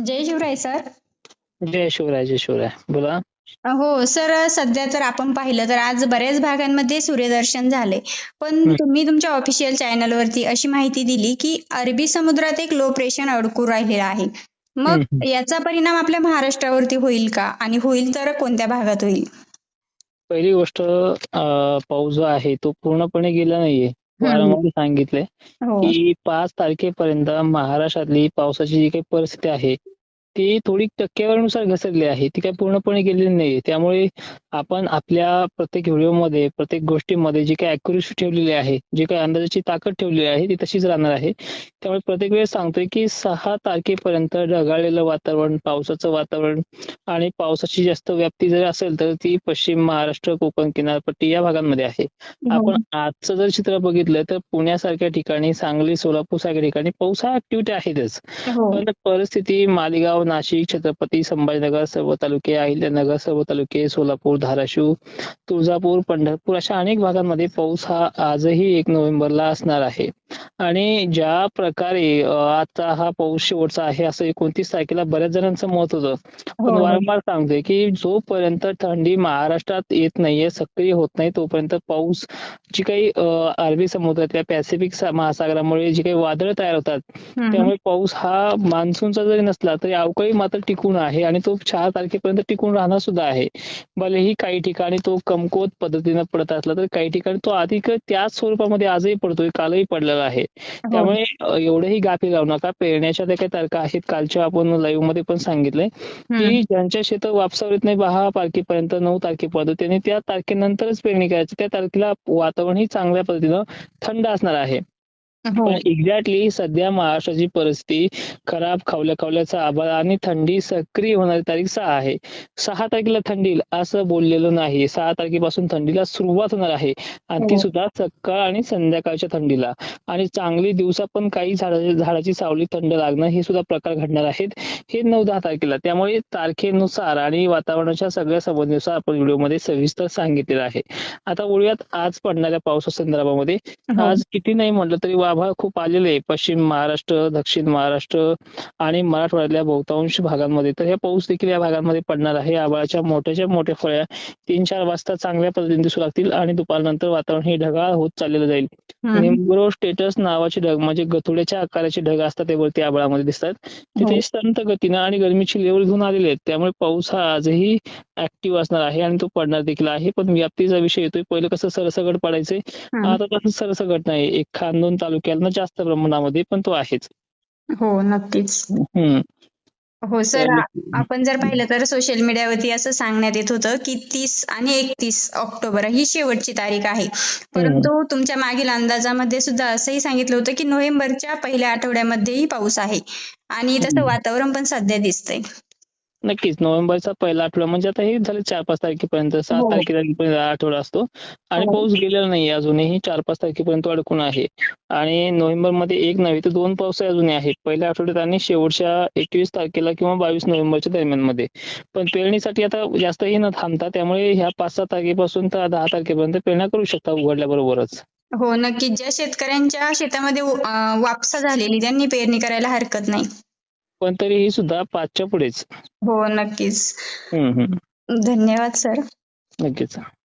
जय Shivray sir. जय शिवराय जय शिवराय. बोला. हो सर सध्या तर आपण पाहिलं तर आज बऱ्याच भागांमध्ये सूर्यदर्शन झाले. पण. तुम्ही तुमच्या ऑफिशियल चॅनलवरती अशी माहिती दिली की अरबी समुद्रात एक लो प्रेशर अडकून राहिलेला आहे. मग याचा परिणाम आपल्या महाराष्ट्रावरती होईल का? आणि होईल तर कोणत्या भागात होईल? पहिली गोष्ट पाऊस जो आहे तो पूर्णपणे गेला नाहीये. वारंवार सांगितलंय हो. की पाच तारखेपर्यंत महाराष्ट्रातली पावसाची जी काही परिस्थिती आहे ती थोडी टक्केवारीनुसार घसरली आहे. ती काही पूर्णपणे गेलेली नाही त्यामुळे आपण आपल्या प्रत्येक व्हिडिओमध्ये प्रत्येक गोष्टीमध्ये जी काही अॅक्युरेसी ठेवलेली आहे जी काही अंदाजाची ताकद ठेवलेली आहे ती तशीच राहणार आहे. त्यामुळे प्रत्येक वेळेस सांगतोय की सहा तारखेपर्यंत ढगाळलेलं वातावरण पावसाचं वातावरण आणि पावसाची जास्त व्याप्ती जर असेल तर ती पश्चिम महाराष्ट्र कोकण किनारपट्टी या भागांमध्ये आहे. हो. आपण आजचं जर चित्र बघितलं तर पुण्यासारख्या ठिकाणी सांगली सोलापूर सारख्या ठिकाणी पाऊस हा ऍक्टिव्हिटी आहेच हो. पण परिस्थिती मालेगाव नाशिक छत्रपती संभाजीनगर सर्व तालुके अहिल्यानगर सर्व तालुके सोलापूर धाराशिव तुळजापूर पंढरपूर अशा अनेक भागांमध्ये पाऊस हा आजही एक नोव्हेंबरला असणार आहे आणि ज्या प्रकारे आजचा हा पाऊस शेवटचा आहे असं एकोणतीस तारखेला बऱ्याच जणांचं मत होतं पण हो. वारंवार सांगतोय की जोपर्यंत थंडी महाराष्ट्रात येत नाहीये सक्रिय होत नाही तोपर्यंत पाऊस जी काही अरबी समुद्रातल्या पॅसिफिक महासागरामुळे जी काही वादळ तयार होतात. त्यामुळे पाऊस हा मान्सूनचा जरी नसला तरी अवकाळी मात्र टिकून आहे आणि तो चार तारखेपर्यंत टिकून राहणार सुद्धा आहे. भलेही काही ठिकाणी तो कमकुवत पद्धतीनं पडत असला तर काही ठिकाणी तो अधिक त्याच स्वरूपामध्ये आजही पडतोय कालही पडलेला आहे. हो. त्यामुळे एवढेही गाफील राहू नका. पेरण्याच्या त्या काही तारखा आहेत. कालच्या आपण लाईव्हमध्ये पण सांगितलंय. की ज्यांच्या शेत वापसावर येत नाही दहा तारखेपर्यंत नऊ तारखेपर्यंत त्यांनी त्या तारखेनंतरच पेरणी करायची. त्या तारखेला वातावरणही चांगल्या पद्धतीनं थंड असणार आहे. पण एक्झॅक्टली सध्या महाराष्ट्राची परिस्थिती खराब खावल्या खावल्याचा आभाळ आणि थंडी सक्रिय होणारी तारीख सहा आहे. सहा तारखेला थंडी असं बोललेलं नाही. सहा तारखेपासून थंडीला सुरुवात होणार आहे. आणि ती हो. सुद्धा सकाळ आणि संध्याकाळच्या थंडीला. आणि चांगली दिवसा पण काही झाडाची झाडाची सावली थंड लागणं हे सुद्धा प्रकार घडणार आहेत. हे नऊ दहा तारखेला. त्यामुळे तारखेनुसार आणि वातावरणाच्या सगळ्या संबंधीनुसार आपण व्हिडिओमध्ये सविस्तर सांगितलेलं आहे. आता बोलूयात आज पडणाऱ्या पावसा संदर्भामध्ये. हो. आज किती नाही म्हटलं तरी आभाळ खूप आलेले आहे. पश्चिम महाराष्ट्र दक्षिण महाराष्ट्र आणि मराठवाड्यातल्या बहुतांश भागांमध्ये. तर हे पाऊस देखील या भागांमध्ये पडणार आहे. आभाळाच्या मोठ्याच्या मोठ्या फळ्या तीन चार वाजता चांगल्या पद्धतीने दिसू लागतील आणि दुपारनंतर वातावरण हे ढगाळ होत चाललेलं जाईल. निम्बरो स्टेटस नावाचे ढग म्हणजे गथुड्याच्या आकाराचे ढग असतात ते वरती आभाळामध्ये दिसतात. तिथे हो. संत गतीनं आणि गरमीची लेवल घेऊन आलेले आहेत. त्यामुळे पाऊस हा आजही ऍक्टिव्ह असणार आहे आणि तो पडणार देखील आहे. पण व्याप्तीचा विषय येतोय. पहिलं कसं सरसगट पडायचंय हम्म. आता तसं सरसगट नाही. एक खानदोन तालुक्याला जास्त प्रमाणामध्ये पण तो आहेच. हो नक्कीच. हम्म. हो सर आपण जर पाहिलं तर सोशल मीडियावरती असं सांगण्यात येत होतं की तीस आणि एकतीस ऑक्टोबर ही शेवटची तारीख आहे. परंतु तुमच्या मागील अंदाजामध्ये सुद्धा असंही सांगितलं होतं की नोव्हेंबरच्या पहिल्या आठवड्यामध्येही पाऊस आहे. आणि तसं. वातावरण पण सध्या दिसतंय. नक्कीच. नोव्हेंबरचा पहिला आठवडा म्हणजे आता हे झालं चार पाच तारखेपर्यंत. सात हो. तारखेपर्यंत आठवडा असतो. आणि हो. पाऊस गेलेला नाही अजूनही. चार पाच तारखेपर्यंत अडकून आहे. आणि नोव्हेंबरमध्ये एक नव्हे तर दोन पाऊस अजूनही आहेत. पहिल्या आठवड्यात आणि शेवटच्या एकवीस तारखेला किंवा बावीस नोव्हेंबरच्या दरम्यानमध्ये पण पेरणीसाठी आता जास्तही न थांबता त्यामुळे ह्या पाच सहा तारखेपासून तर दहा तारखेपर्यंत पेरण्या करू शकता उघडल्याबरोबरच. हो नक्कीच. ज्या शेतकऱ्यांच्या शेतामध्ये वापसा झालेली त्यांनी पेरणी करायला हरकत नाही. पण तरीही सुद्धा पाचच्या पुढेच. हो नक्कीच. धन्यवाद सर. नक्कीच.